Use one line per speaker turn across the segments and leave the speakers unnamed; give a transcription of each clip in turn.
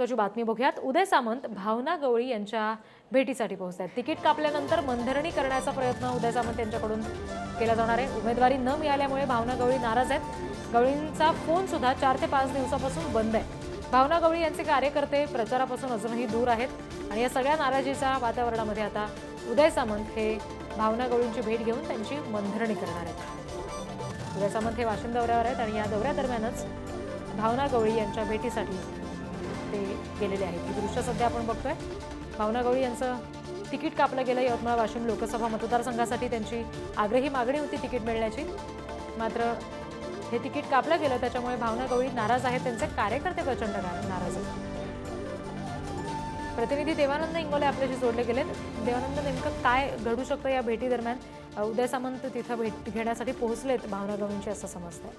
महत्त्वाची बातमी बघूयात. उदय सामंत भावना गवळी यांच्या भेटीसाठी पोहोचत आहेत तिकीट कापल्यानंतर मनधरणी करण्याचा प्रयत्न उदय सामंत यांच्याकडून केला जाणार आहे. उमेदवारी न मिळाल्यामुळे भावना गवळी नाराज आहेत. गवळींचा फोन सुद्धा चार ते पाच दिवसापासून बंद आहे. भावना गवळी यांचे कार्यकर्ते प्रचारापासून अजूनही दूर आहेत. आणि या सगळ्या नाराजीच्या वातावरणामध्ये आता उदय सामंत हे भावना गवळींची भेट घेऊन त्यांची मनधरणी करणार आहेत. उदय सामंत हे वाशिम दौऱ्यावर आहेत आणि या दौऱ्यादरम्यानच भावना गवळी यांच्या भेटीसाठी ते गेलेले आहेत. ही दृश्य सध्या आपण बघतोय. भावना गवळी यांचं तिकीट कापलं गेलं यवतमाळ वाशिम लोकसभा मतदारसंघासाठी. त्यांची आग्रही मागणी होती तिकीट मिळण्याची. मात्र हे तिकीट कापलं गेलं त्याच्यामुळे भावना गवळी नाराज आहेत. त्यांचे कार्यकर्ते प्रचंड नाराज आहेत. प्रतिनिधी देवानंद इंगोले आपल्याशी जोडले गेलेत. देवानंद नेमकं काय घडू शकतं या भेटी दरम्यान? उदय सामंत तिथं भेट घेण्यासाठी पोहोचलेत भावना गवळींची असं समजतंय.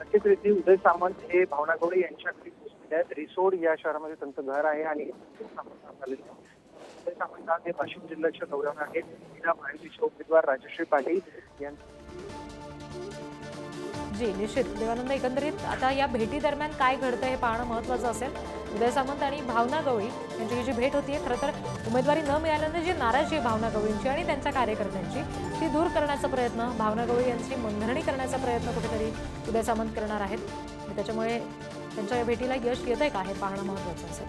नक्कीच रीती उदय सामंत हे भावना गवळी यांच्याकडे पोहोचलेले रिसोड या शहरामध्ये त्यांचं घर आहे आणि सामंत हे वाशिम जिल्ह्याच्या दौऱ्यावर आहेत. महिला महायुतीचे उमेदवार राजश्री पाटील यांचं
जी निश्चित. देवानंद एकंदरीत आता या भेटी दरम्यान काय घडतं हे पाहणं महत्त्वाचं असेल. उदय सामंत आणि भावना गवळी यांची ही जी भेट होती खरं तर उमेदवारी न मिळाल्यानं जी नाराजी आहे भावना गवळींची आणि त्यांच्या कार्यकर्त्यांची ती दूर करण्याचा प्रयत्न भावना गवळी यांची मनधरणी करण्याचा प्रयत्न कुठेतरी उदय सामंत करणार आहेत. त्याच्यामुळे त्यांच्या या भेटीला यश येतंय का हे पाहणं महत्वाचं असेल.